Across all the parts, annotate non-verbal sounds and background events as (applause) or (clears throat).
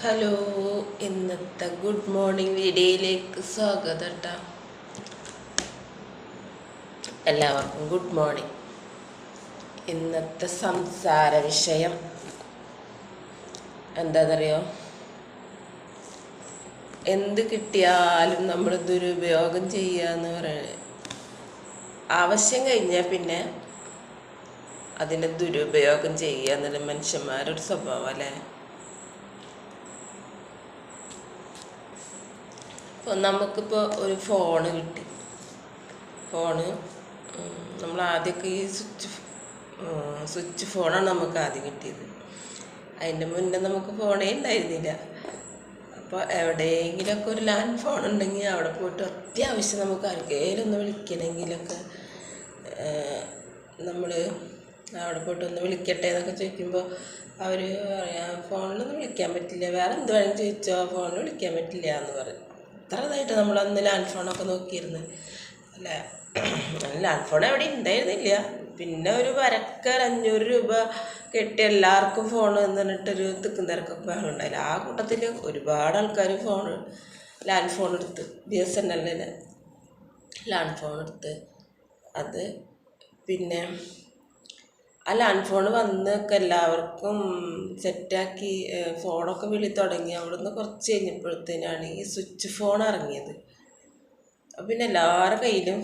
Hello ഇന്നത്തെ good morning വീഡിയോയിലേക്ക് സ്വാഗതം കേട്ടോ എല്ലാവർക്കും ഗുഡ് മോർണിംഗ്. ഇന്നത്തെ സംസാര വിഷയം എന്താണെന്നറിയോ എന്ത് കിട്ടിയാലും നമ്മൾ ദുരുപയോഗം ചെയ്യുക എന്ന് പറയുന്നത് ആവശ്യം കഴിഞ്ഞാൽ പിന്നെ അതിനെ ദുരുപയോഗം ചെയ്യുക എന്നുള്ള മനുഷ്യന്മാരുടെ സ്വഭാവം അല്ലേ? ഇപ്പോൾ നമുക്കിപ്പോൾ ഒരു ഫോണ് കിട്ടി. ഫോണ് നമ്മൾ ആദ്യമൊക്കെ ഈ സ്വിച്ച് സ്വിച്ച് ഫോണാണ് നമുക്ക് ആദ്യം കിട്ടിയത്. അതിന്റെ മുന്നേ നമുക്ക് ഫോണേ ഉണ്ടായിരുന്നില്ല. അപ്പോൾ എവിടെയെങ്കിലുമൊക്കെ ഒരു ലാൻഡ് ഫോൺ ഉണ്ടെങ്കിൽ അവിടെ പോയിട്ട് അത്യാവശ്യം നമുക്ക് ആർക്കെങ്കിലും ഒന്ന് വിളിക്കണമെങ്കിലൊക്കെ നമ്മൾ അവിടെ പോയിട്ട് ഒന്ന് വിളിക്കട്ടെ എന്നൊക്കെ ചോദിക്കുമ്പോൾ അവർ പറയാം ഫോണിലൊന്നും വിളിക്കാൻ പറ്റില്ല. വേറെ എന്ത് വേണമെങ്കിലും ചോദിച്ചോ? ഫോണിൽ വിളിക്കാൻ പറ്റില്ല എന്ന് പറയും. അത്ര ഇതായിട്ട് നമ്മൾ അന്ന് ലാൻഡ് ഫോണൊക്കെ നോക്കിയിരുന്നു. അല്ല? (clears throat) ലാൻഡ് ഫോൺ എവിടെ ഉണ്ടായിരുന്നില്ല പിന്നെ ഒരു വരക്കർ അഞ്ഞൂറ് രൂപ കെട്ടി എല്ലാവർക്കും ഫോൺ എന്ന് പറഞ്ഞിട്ടൊരു തിക്കും തിരക്കൊക്കെ ബഹളം ഉണ്ടായില്ല ആ കൂട്ടത്തിൽ ഒരുപാട് ആൾക്കാർ ഫോൺ ലാൻഡ് ഫോൺ എടുത്ത് ബി എസ് എൻ എല്ലിന് ലാൻഡ് ഫോൺ എടുത്ത്. അത് പിന്നെ ആ ലാൻഡ് ഫോൺ വന്നൊക്കെ എല്ലാവർക്കും സെറ്റാക്കി ഫോണൊക്കെ വിളി തുടങ്ങി. അവിടുന്ന് കുറച്ച് കഴിഞ്ഞപ്പോഴത്തേനാണ് ഈ സ്വിച്ച് ഫോൺ ഇറങ്ങിയത്. പിന്നെ എല്ലാവരുടെ കയ്യിലും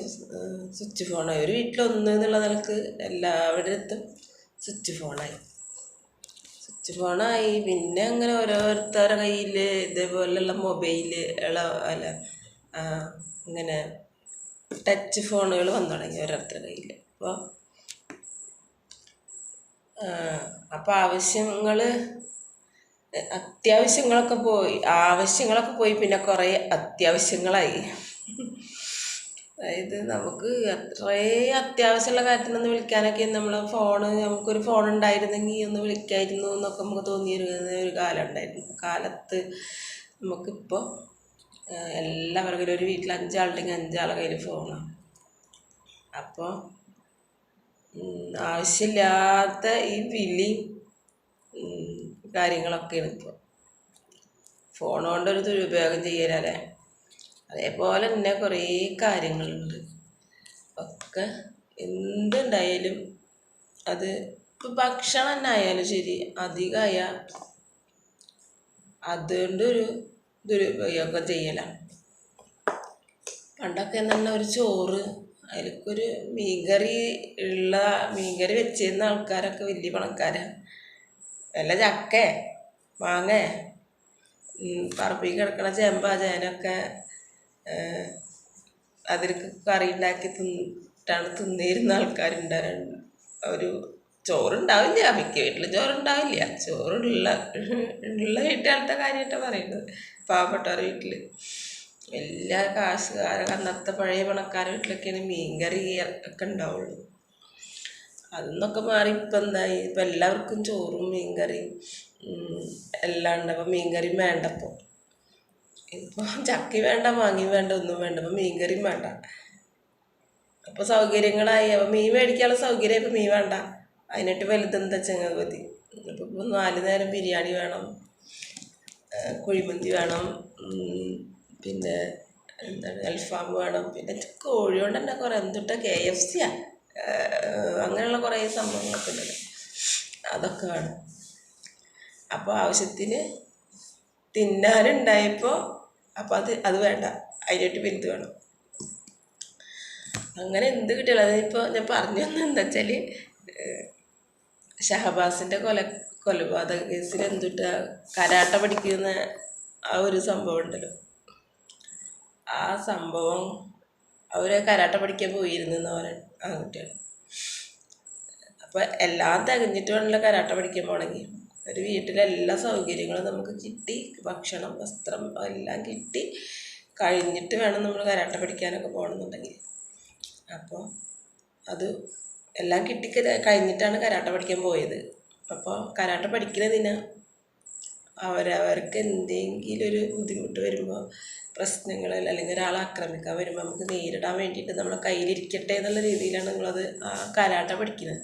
സ്വിച്ച് ഫോണായി ഒരു വീട്ടിലൊന്ന് എന്നുള്ള നിലയ്ക്ക് എല്ലാവരുടെ അടുത്തും സ്വിച്ച് ഫോണായി സ്വിച്ച് ഫോണായി പിന്നെ അങ്ങനെ ഓരോരുത്തരുടെ കയ്യിൽ ഇതേപോലെയുള്ള മൊബൈൽ അല്ല ഇങ്ങനെ ടച്ച് ഫോണുകൾ വന്നു തുടങ്ങി ഓരോരുത്തരുടെ കയ്യിൽ അപ്പോൾ അപ്പോൾ ആവശ്യങ്ങൾ അത്യാവശ്യങ്ങളൊക്കെ പോയി. ആവശ്യങ്ങളൊക്കെ പോയി പിന്നെ കുറേ അത്യാവശ്യങ്ങളായി. അതായത് നമുക്ക് അത്രേ അത്യാവശ്യമുള്ള കാര്യത്തിനൊന്ന് വിളിക്കാനൊക്കെ നമ്മൾ ഫോണ് നമുക്കൊരു ഫോൺ ഉണ്ടായിരുന്നെങ്കിൽ ഒന്ന് വിളിക്കായിരുന്നു എന്നൊക്കെ നമുക്ക് തോന്നിയിരുന്ന ഒരു കാലം ഉണ്ടായിരുന്നു കാലത്ത് നമുക്കിപ്പോൾ എല്ലാവരുടെ ഒരു വീട്ടിൽ അഞ്ചാളുണ്ടെങ്കിൽ അഞ്ചാളുടെ കയ്യിൽ ഫോണാണ് അപ്പോൾ ആവശ്യമില്ലാത്ത ഈ വിളി കാര്യങ്ങളൊക്കെയാണ് ഇപ്പോൾ ഫോൺ കൊണ്ടൊരു ദുരുപയോഗം ചെയ്യലല്ലേ അതേപോലെ തന്നെ കുറേ കാര്യങ്ങളുണ്ട്. ഒക്കെ എന്തുണ്ടായാലും അത് ഇപ്പം ഭക്ഷണം തന്നെ ആയാലും ശരി അധികമായ അതുകൊണ്ടൊരു ദുരുപയോഗം ചെയ്യലാണ് പണ്ടൊക്കെ തന്നെ ഒരു ചോറ് അതിലേക്കൊരു മീൻകറി ഉള്ള മീൻകറി വെച്ചിരുന്ന ആൾക്കാരൊക്കെ വലിയ പണക്കാരാണ് വല്ല ചക്ക മാങ്ങ പറമ്പിൽ കിടക്കണ ചേമ്പ ചേനൊക്കെ അതിലേക്ക് കറി ഉണ്ടാക്കി തിന്നിട്ടാണ് തിന്നിരുന്ന ആൾക്കാരുണ്ടായിരുന്നു ഒരു ചോറുണ്ടാവില്ല മിക്ക വീട്ടിൽ ചോറുണ്ടാവില്ല. ചോറുള്ള ഉള്ള വീട്ടുകാരുടെ കാര്യമായിട്ടാണ് പറയുന്നത്. പാവപ്പെട്ടവരുടെ വീട്ടിൽ എല്ലാ കാശുകാര അന്നത്തെ പഴയ പണക്കാര വീട്ടിലൊക്കെയാണ് മീൻകറി ഒക്കെ ഉണ്ടാവുള്ളൂ. അതൊന്നൊക്കെ മാറി ഇപ്പം എന്തായി? ഇപ്പം എല്ലാവർക്കും ചോറും മീൻകറിയും എല്ലാം ഉണ്ട്. അപ്പം മീൻകറിയും വേണ്ടപ്പോൾ ഇപ്പോൾ ചക്കി വേണ്ട മാങ്ങി വേണ്ട ഒന്നും വേണ്ട. അപ്പം മീൻകറിയും വേണ്ട. അപ്പോൾ സൗകര്യങ്ങളായി. അപ്പം മീൻ മേടിക്കാനുള്ള സൗകര്യം ഇപ്പം മീൻ വേണ്ട. അതിനായിട്ട് വലുതെന്താ ചെങ്ങ മതി. അപ്പോൾ നാല് നേരം ബിരിയാണി വേണം കുഴിമന്തി വേണം പിന്നെ എന്താണ് അൽഫാം വേണം. പിന്നെ കോഴി കൊണ്ട് തന്നെ കുറേ എന്തുട്ടാ കെ എഫ് സിയാ അങ്ങനെയുള്ള കുറേ സംഭവങ്ങളൊക്കെ ഉണ്ടല്ലോ അതൊക്കെ വേണം അപ്പോൾ ആവശ്യത്തിന് തിന്നാനുണ്ടായപ്പോൾ അപ്പോൾ അത് അത് വേണ്ട. അതിനായിട്ട് ബിന്ദു വേണം. അങ്ങനെ എന്ത് കിട്ടിയാലും അതിപ്പോൾ ഞാൻ പറഞ്ഞു തന്നെ എന്താ വെച്ചാൽ ഷഹബാസിന്റെ കൊല കൊലപാതക കേസിൽ എന്തുട്ടാ കരാട്ട പഠിക്കുന്ന ആ ഒരു സംഭവം ഉണ്ടല്ലോ. സംഭവം അവർ കരാട്ട പഠിക്കാൻ പോയിരുന്നു എന്ന് പറയാൻ ആൺകുട്ടികൾ അപ്പോൾ എല്ലാം തികഞ്ഞിട്ട് വേണമല്ലോ കരാട്ട പഠിക്കാൻ പോകണമെങ്കിൽ ഒരു വീട്ടിലെ എല്ലാ സൗകര്യങ്ങളും നമുക്ക് കിട്ടി. ഭക്ഷണം വസ്ത്രം എല്ലാം കിട്ടി. കഴിഞ്ഞിട്ട് വേണം നമ്മൾ കരാട്ട പഠിക്കാനൊക്കെ പോകണമെന്നുണ്ടെങ്കിൽ. അപ്പോൾ അത് എല്ലാം കിട്ടി കഴിഞ്ഞിട്ടാണ് കരാട്ട പഠിക്കാൻ പോയത്. അപ്പോൾ കരാട്ട പഠിക്കുന്നതിന് അവരവർക്ക് എന്തെങ്കിലും ഒരു ബുദ്ധിമുട്ട് വരുമ്പോൾ പ്രശ്നങ്ങൾ അല്ലെങ്കിൽ ഒരാളെ ആക്രമിക്കാൻ വരുമ്പോൾ നമുക്ക് നേരിടാൻ വേണ്ടിയിട്ട് നമ്മളെ കയ്യിലിരിക്കട്ടെ എന്നുള്ള രീതിയിലാണ് നിങ്ങളത് ആ കരാട്ട പഠിക്കുന്നത്.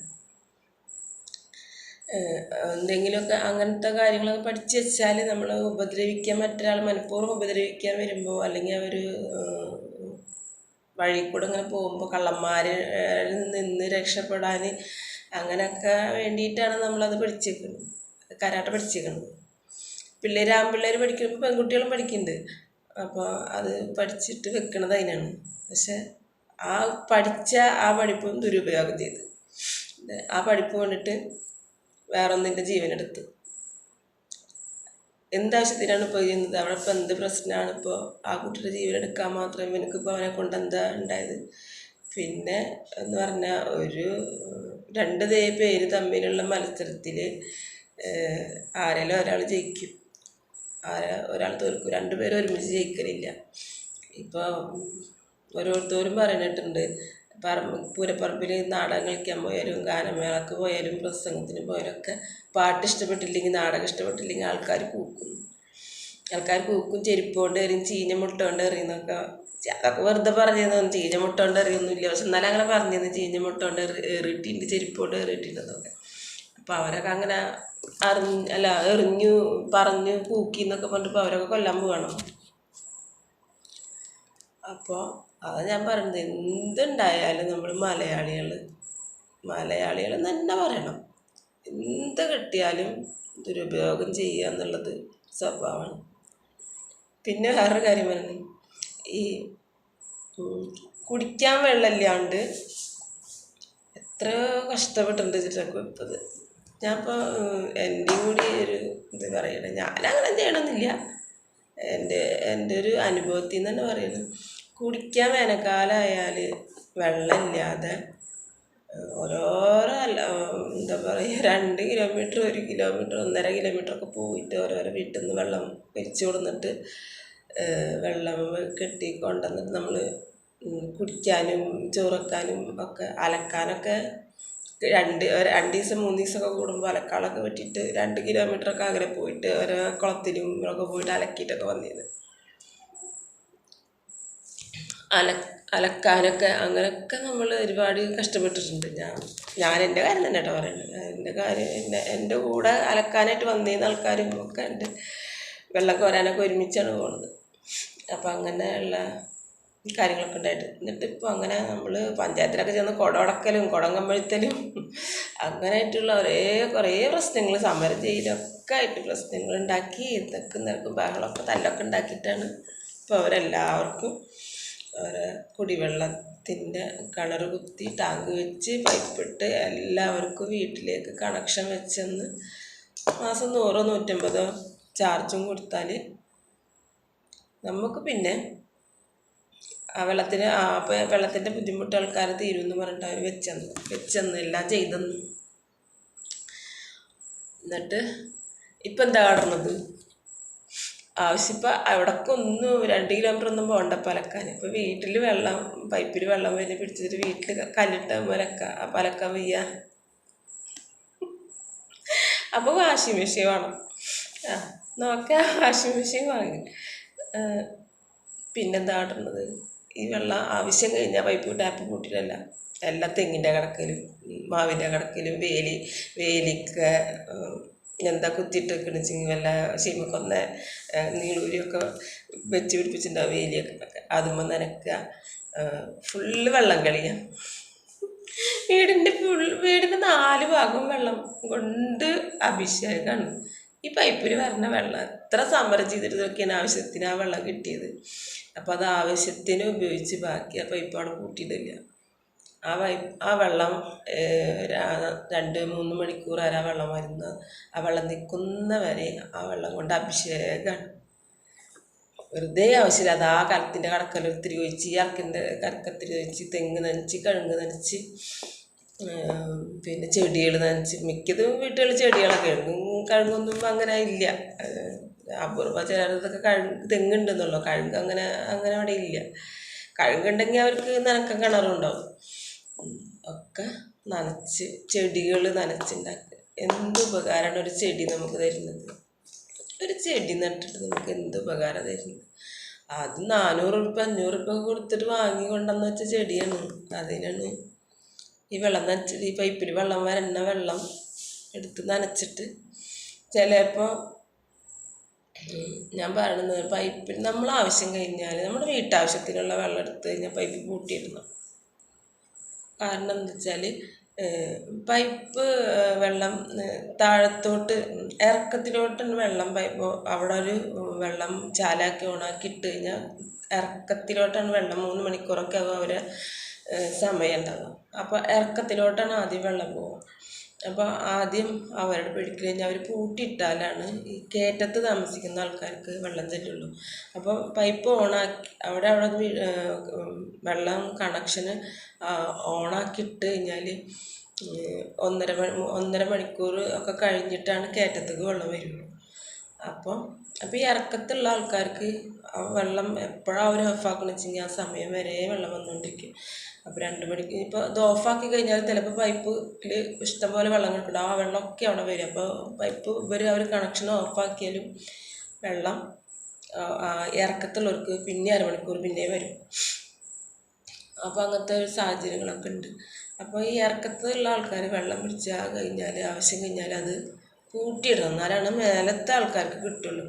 എന്തെങ്കിലുമൊക്കെ അങ്ങനത്തെ കാര്യങ്ങളൊക്കെ പഠിച്ചു വെച്ചാൽ നമ്മൾ ഉപദ്രവിക്കാൻ മറ്റൊരാൾ മനഃപൂർവം ഉപദ്രവിക്കാൻ വരുമ്പോൾ അല്ലെങ്കിൽ അവർ വഴി കൂടെ ഇങ്ങനെ പോകുമ്പോൾ കള്ളന്മാർ നിന്ന് രക്ഷപ്പെടാൻ അങ്ങനെയൊക്കെ വേണ്ടിയിട്ടാണ് നമ്മളത് പഠിച്ചേക്കുന്നത്. കരാട്ട പഠിച്ചേക്കുന്നത്. പിള്ളേർ ആൺപിള്ളേർ പഠിക്കുമ്പോൾ പെൺകുട്ടികളും പഠിക്കുന്നുണ്ട് അപ്പോൾ അത് പഠിച്ചിട്ട് വെക്കണത് അതിനാണ് പക്ഷെ ആ പഠിച്ച ആ പഠിപ്പും ദുരുപയോഗം ചെയ്ത്. ആ പഠിപ്പ് കൊണ്ടിട്ട് വേറൊന്നിന്റെ ജീവനെടുത്ത്. എന്താവശ്യത്തിനാണ് ഇപ്പോൾ ചെയ്യുന്നത്? അവിടെ ഇപ്പോൾ എന്ത് പ്രശ്നമാണ് ഇപ്പോൾ ആ കുട്ടിയുടെ ജീവൻ എടുക്കാൻ മാത്രം ഇപ്പോൾ അവനെ കൊണ്ട് എന്താ ഉണ്ടായത് പിന്നെ എന്ന് പറഞ്ഞാൽ ഒരു രണ്ട് പേര് തമ്മിലുള്ള മത്സരത്തിൽ ആരെങ്കിലും ഒരാൾ ജയിക്കും. ഒരാൾ തോൽക്കും രണ്ടുപേരും ഒരുമിച്ച് ജയിക്കലില്ല. ഇപ്പോൾ ഓരോരുത്തരും പറഞ്ഞിട്ടുണ്ട്. പറമ്പ് പൂരപ്പറമ്പിൽ നാടകം കളിക്കാൻ പോയാലും ഗാനമേളക്ക് പോയാലും പ്രസംഗത്തിന് പോയാലൊക്കെ പാട്ട് ഇഷ്ടപ്പെട്ടില്ലെങ്കിൽ നാടകം ഇഷ്ടപ്പെട്ടില്ലെങ്കിൽ ആൾക്കാർ കൂക്കും. ആൾക്കാർ കൂക്കും ചെരുപ്പ് കൊണ്ട് എറിയും ചീഞ്ഞ മുട്ട കൊണ്ട് എറിയുന്നൊക്കെ അതൊക്കെ വെറുതെ പറഞ്ഞതൊന്നും ചീഞ്ഞ മുട്ട കൊണ്ട് എറിയൊന്നുമില്ല. പക്ഷെ എന്നാലും അങ്ങനെ പറഞ്ഞിരുന്നു. ചീഞ്ഞ മുട്ട കൊണ്ട് എറി എറിയിട്ടുണ്ട് അപ്പോൾ അവരൊക്കെ അങ്ങനെ അറിഞ്ഞ് അല്ല എറിഞ്ഞു പറഞ്ഞു കൂക്കി എന്നൊക്കെ പറഞ്ഞിട്ട് അവരൊക്കെ കൊല്ലാൻ പോകണം അപ്പോൾ അതാ ഞാൻ പറയുന്നത് എന്തുണ്ടായാലും നമ്മൾ മലയാളികൾ മലയാളികൾ തന്നെ പറയണം. എന്ത് കിട്ടിയാലും ദുരുപയോഗം ചെയ്യുക എന്നുള്ളത് സ്വഭാവമാണ്. പിന്നെ വേറൊരു കാര്യം പറഞ്ഞു ഈ കുടിക്കാൻ വെള്ളമില്ലാണ്ട് എത്ര കഷ്ടപ്പെട്ടിട്ടുണ്ട് വെച്ചിട്ടൊക്കെ ഇപ്പത് ഞാൻ ഇപ്പോൾ എന്റെയും കൂടി ഒരു ഇത് പറയണേ. ഞാനങ്ങനെ ചെയ്യണമെന്നില്ല എന്റെ എന്റെ ഒരു അനുഭവത്തിൽ നിന്ന് തന്നെ പറയുന്നത് കുടിക്കാൻ വേനൽക്കാലമായാൽ വെള്ളമില്ലാതെ ഓരോരോ അല്ല എന്താ പറയുക രണ്ട് കിലോമീറ്റർ ഒരു കിലോമീറ്റർ ഒന്നര കിലോമീറ്റർ ഒക്കെ പോയിട്ട് ഓരോരോ വീട്ടിൽ നിന്ന് വെള്ളം വലിച്ചു കൊടുന്നിട്ട് വെള്ളം കെട്ടി കൊണ്ടുവന്നിട്ട് നമ്മൾ കുടിക്കാനും ചോറക്കാനും ഒക്കെ അലക്കാനൊക്കെ രണ്ട് രണ്ട് ദിവസം മൂന്ന് ദിവസമൊക്കെ കൂടുമ്പോൾ അലക്കാളൊക്കെ വെട്ടിയിട്ട് രണ്ട് കിലോമീറ്ററൊക്കെ അകലെ പോയിട്ട് ഓരോ കുളത്തിലും ഒക്കെ പോയിട്ട് അലക്കിയിട്ടൊക്കെ വന്നിരുന്നു അല അലക്കാനൊക്കെ അങ്ങനെയൊക്കെ നമ്മൾ ഒരുപാട് കഷ്ടപ്പെട്ടിട്ടുണ്ട്. ഞാൻ ഞാൻ എന്റെ കാര്യം തന്നെ കേട്ടോ പറയുന്നത് എന്റെ കാര്യം എന്റെ എന്റെ കൂടെ അലക്കാനായിട്ട് വന്നിരുന്ന ആൾക്കാരും ഒക്കെ ഉണ്ട്. വെള്ളം കോരാനൊക്കെ ഒരുമിച്ചാണ് പോണത്. അപ്പം അങ്ങനെയുള്ള കാര്യങ്ങളൊക്കെ ഉണ്ടായിട്ട്. എന്നിട്ട് ഇപ്പോൾ അങ്ങനെ നമ്മൾ പഞ്ചായത്തിലൊക്കെ ചെന്ന് കുടമടക്കലും കുടം കമ്പഴുത്തലും അങ്ങനെയായിട്ടുള്ള ഒരേ കുറേ പ്രശ്നങ്ങൾ സമരം ചെയ്യലൊക്കെ ആയിട്ട് പ്രശ്നങ്ങൾ ഉണ്ടാക്കി ഇതൊക്കെ നിരക്കും ബഹളമൊക്കെ തല്ലൊക്കെ ഉണ്ടാക്കിയിട്ടാണ് ഇപ്പോൾ അവരെല്ലാവർക്കും അവരെ കുടിവെള്ളത്തിന്റെ കിണർ കുത്തി ടാങ്ക് വെച്ച് പൈപ്പിട്ട് എല്ലാവർക്കും വീട്ടിലേക്ക് കണക്ഷൻ വെച്ചെന്ന് മാസം നൂറോ നൂറ്റമ്പതോ ചാർജും കൊടുത്താൽ നമുക്ക് പിന്നെ ആ വെള്ളത്തിന് പ- വെള്ളത്തിന്റെ ബുദ്ധിമുട്ട് ആൾക്കാർ തീരുമെന്ന് പറഞ്ഞിട്ട് അവർ വെച്ചെന്ന് വെച്ചെന്ന് എല്ലാം ചെയ്തെന്ന്. എന്നിട്ട് ഇപ്പം എന്താ കാണുന്നത് ആവശ്യപ്പം അവിടേക്ക് ഒന്നും രണ്ട് കിലോമീറ്റർ ഒന്നും പോകണ്ട പലക്കാൻ. ഇപ്പം വീട്ടിൽ വെള്ളം പൈപ്പിൽ വെള്ളം വരുന്ന പിടിച്ചിട്ട് വീട്ടിൽ കല്ലിട്ട മലക്ക ആ പലക്കാൻ വയ്യ. അപ്പോൾ വാഷിംഗ് മെഷീൻ വേണം. ആ നോക്കാം വാഷിംഗ് മെഷീൻ വാങ്ങി. പിന്നെന്താ കാട്ടുന്നത് ഈ വെള്ളം ആവശ്യം കഴിഞ്ഞാൽ പൈപ്പ് ടാപ്പ് കൂട്ടിയിട്ടല്ല. എല്ലാ തെങ്ങിന്റെ കിടക്കലും മാവിന്റെ കിടക്കലും വേലി വേലിക്ക എന്താ കുത്തിയിട്ട് വെക്കണിച്ചെങ്കിൽ വല്ല ശീമക്കൊന്ന നീളൂരിയൊക്കെ വെച്ച് പിടിപ്പിച്ചിട്ടുണ്ടാവും വേലിയൊക്കെ. അതുമ്പോൾ നനക്കുക ഫുള്ള് വെള്ളം കളിയാണ് വീടിന്റെ ഫുൾ വീടിന്റെ നാല് ഭാഗവും വെള്ളം കൊണ്ട് അഭിഷേകമാണ് ഈ പൈപ്പിൽ വരുന്ന വെള്ളം എത്ര സമരം ചെയ്തിട്ട് നോക്കിയാണ് ആവശ്യത്തിന് ആ വെള്ളം കിട്ടിയത്? അപ്പോൾ അത് ആവശ്യത്തിന് ഉപയോഗിച്ച് ബാക്കി ആ പൈപ്പ് അവിടെ കൂട്ടിയിട്ടില്ല ആ പൈപ്പ് ആ വെള്ളം രണ്ട് മൂന്ന് മണിക്കൂർ വരെ ആ വെള്ളം വരുന്ന ആ വെള്ളം നിൽക്കുന്ന വരെ ആ വെള്ളം കൊണ്ട് അഭിഷേകമാണ് വെറുതെ ആവശ്യമില്ല. അത് ആ കലത്തിന്റെ കടക്കലൊത്തിരി ഒഴിച്ച് ഈ അറക്കിന്റെ കടക്കത്തിരി ഒഴിച്ച് തെങ്ങ് നനച്ച് കഴുങ്ങ് നനച്ച് പിന്നെ ചെടികൾ നനച്ച് മിക്കതും വീട്ടുകളിൽ ചെടികളൊക്കെ ഉണ്ട്. കഴുങ്ങൊന്നും അങ്ങനെ ഇല്ല. അപൂർവ ചിലതൊക്കെ കഴുങ്ങ് തെങ്ങുണ്ടെന്നുള്ളൂ. കഴുങ്ങ് അങ്ങനെ അങ്ങനെ അവിടെ ഇല്ല. കഴുകുണ്ടെങ്കിൽ അവർക്ക് നനക്കം കിണറുണ്ടാവും ഒക്കെ നനച്ച് ചെടികൾ നനച്ചുണ്ടാക്കുക. എന്ത് ഉപകാരമാണ് ഒരു ചെടി നമുക്ക് തരുന്നത്? ഒരു ചെടി നട്ടിട്ട് നമുക്ക് എന്ത് ഉപകാരം തരുന്നത്? അത് നാനൂറ് ഉറുപ്പ്യ അഞ്ഞൂറ് ഉറുപ്പ്യ കൊടുത്തിട്ട് വാങ്ങി വെച്ച ചെടിയാണ്. അതിനാണ് ഈ വെള്ളം നനച്ച് ഈ പൈപ്പിൽ വെള്ളം വരുന്ന വെള്ളം എടുത്ത് നനച്ചിട്ട് ചിലപ്പോൾ ഞാൻ പറയുന്നത് പൈപ്പിൽ നമ്മൾ ആവശ്യം കഴിഞ്ഞാൽ നമ്മുടെ വീട്ടാവശ്യത്തിനുള്ള വെള്ളം എടുത്ത് കഴിഞ്ഞാൽ പൈപ്പ് പൂട്ടിയിടണം. കാരണം എന്താ വെച്ചാൽ പൈപ്പ് വെള്ളം താഴത്തോട്ട് ഇറക്കത്തിലോട്ടാണ് വെള്ളം പൈപ്പ് അവിടെ ഒരു വെള്ളം ചാലാക്കി ഓണാക്കി ഇട്ട് കഴിഞ്ഞാൽ ഇറക്കത്തിലോട്ടാണ് വെള്ളം മൂന്ന് മണിക്കൂറൊക്കെ ആകും അവരെ സമയം ഉണ്ടാകും അപ്പോൾ ഇറക്കത്തിലോട്ടാണ് ആദ്യം വെള്ളം പോകുക അപ്പോൾ ആദ്യം അവരുടെ പിടിക്കൽ കഴിഞ്ഞാൽ അവർ പൂട്ടിയിട്ടാലാണ് ഈ കയറ്റത്ത് താമസിക്കുന്ന ആൾക്കാർക്ക് വെള്ളം ചെല്ലുള്ളൂ അപ്പോൾ പൈപ്പ് ഓണാക്കി അവിടെ അവിടെ വെള്ളം കണക്ഷന് ഓണാക്കിയിട്ട് കഴിഞ്ഞാൽ ഒന്നര മണി ഒന്നര മണിക്കൂർ ഒക്കെ കഴിഞ്ഞിട്ടാണ് കയറ്റത്തേക്ക് വെള്ളം വരുള്ളൂ. അപ്പോൾ അപ്പോൾ ഈ ഇറക്കത്തുള്ള ആൾക്കാർക്ക് വെള്ളം എപ്പോഴാണ് അവർ ഓഫാക്കണം വെച്ചെങ്കിൽ ആ സമയം വരെ വെള്ളം വന്നുകൊണ്ടിരിക്കും. അപ്പോൾ രണ്ട് മണിക്ക് ഇപ്പോൾ ഇത് ഓഫാക്കി കഴിഞ്ഞാൽ ചിലപ്പോൾ പൈപ്പിൽ ഇഷ്ടംപോലെ വെള്ളം കിട്ടും ആ വെള്ളമൊക്കെ അവിടെ വരും. അപ്പോൾ പൈപ്പ് ഇവർ അവർ കണക്ഷൻ ഓഫാക്കിയാലും വെള്ളം ഇറക്കത്തുള്ളവർക്ക് പിന്നെ അരമണിക്കൂർ പിന്നെ വരും. അപ്പോൾ അങ്ങനത്തെ ഒരു സാഹചര്യങ്ങളൊക്കെ ഉണ്ട്. അപ്പോൾ ഈ ഇറക്കത്തുള്ള ആൾക്കാർ വെള്ളം പിടിച്ചാൽ കഴിഞ്ഞാൽ ആവശ്യം കഴിഞ്ഞാൽ അത് പൂട്ടിയിടണം എന്നാലാണ് മേലത്തെ ആൾക്കാർക്ക് കിട്ടുള്ളൂ.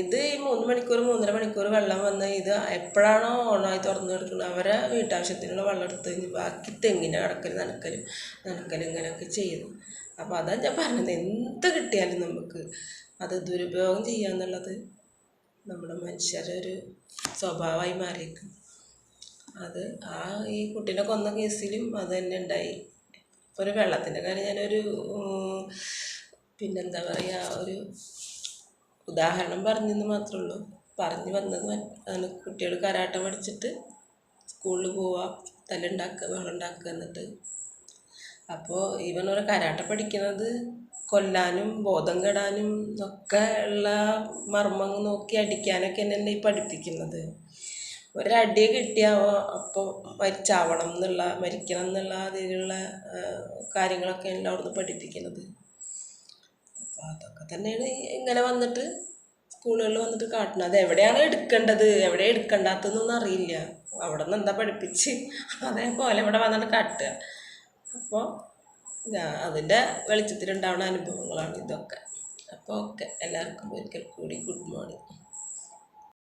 ഇത് ഈ മൂന്ന് മണിക്കൂർ മൂന്നര മണിക്കൂർ വെള്ളം വന്ന് ഇത് എപ്പോഴാണോ ഓണായി തുറന്നു കിടക്കുന്നത് അവരെ വീട്ടാവശ്യത്തിനുള്ള വെള്ളം എടുത്ത് ബാക്കി തെങ്ങിനെ അടക്കൽ നനക്കലും നനക്കലും ഇങ്ങനെയൊക്കെ ചെയ്യുന്നു. അപ്പോൾ അതാണ് ഞാൻ പറഞ്ഞത് എന്ത് കിട്ടിയാലും നമുക്ക് അത് ദുരുപയോഗം ചെയ്യാന്നുള്ളത് നമ്മുടെ മനുഷ്യരുടെ ഒരു സ്വഭാവമായി മാറിയേക്കും. അത് ആ ഈ കുട്ടീനെ കൊന്ന കേസിലും അത് തന്നെ ഉണ്ടായി. ഒരു വെള്ളത്തിന്റെ കാര്യം ഞാനൊരു പിന്നെന്താ പറയുക ഒരു ഉദാഹരണം പറഞ്ഞെന്ന് മാത്രമേ ഉള്ളൂ പറഞ്ഞു വന്നത് അതിന് കുട്ടികൾ കരാട്ടം പഠിച്ചിട്ട് സ്കൂളിൽ പോവുക തല്ലുണ്ടാക്കുക വെള്ളമുണ്ടാക്കുക എന്നിട്ട്. അപ്പോൾ ഇവൻ ഒരു കരാട്ട പഠിക്കുന്നത് കൊല്ലാനും ബോധം കെടാനും ഒക്കെ ഉള്ള മർമ്മം നോക്കി അടിക്കാനൊക്കെ എന്നെ ഈ പഠിപ്പിക്കുന്നത്. ഒരടി കിട്ടിയാവോ അപ്പോൾ മരിച്ചാവണം എന്നുള്ള മരിക്കണം എന്നുള്ള അതിലുള്ള കാര്യങ്ങളൊക്കെ എല്ലാം അവിടുന്ന് പഠിപ്പിക്കുന്നത് അപ്പോൾ അതൊക്കെ തന്നെയാണ് ഇങ്ങനെ വന്നിട്ട് സ്കൂളുകളിൽ വന്നിട്ട് കാട്ടുന്നത് അത് എവിടെയാണ് എടുക്കേണ്ടത്? എവിടെ എടുക്കേണ്ടാത്തതെന്നൊന്നും അറിയില്ല. അവിടെ നിന്ന് എന്താ പഠിപ്പിച്ച്? (laughs) അതേപോലെ ഇവിടെ വന്നിട്ട് കാട്ടുക. അപ്പോൾ അതിന്റെ വെളിച്ചത്തിലുണ്ടാവുന്ന അനുഭവങ്ങളാണ് ഇതൊക്കെ. അപ്പോൾ ഓക്കെ. എല്ലാവർക്കും ഒരിക്കൽ കൂടി ഗുഡ് മോർണിംഗ്.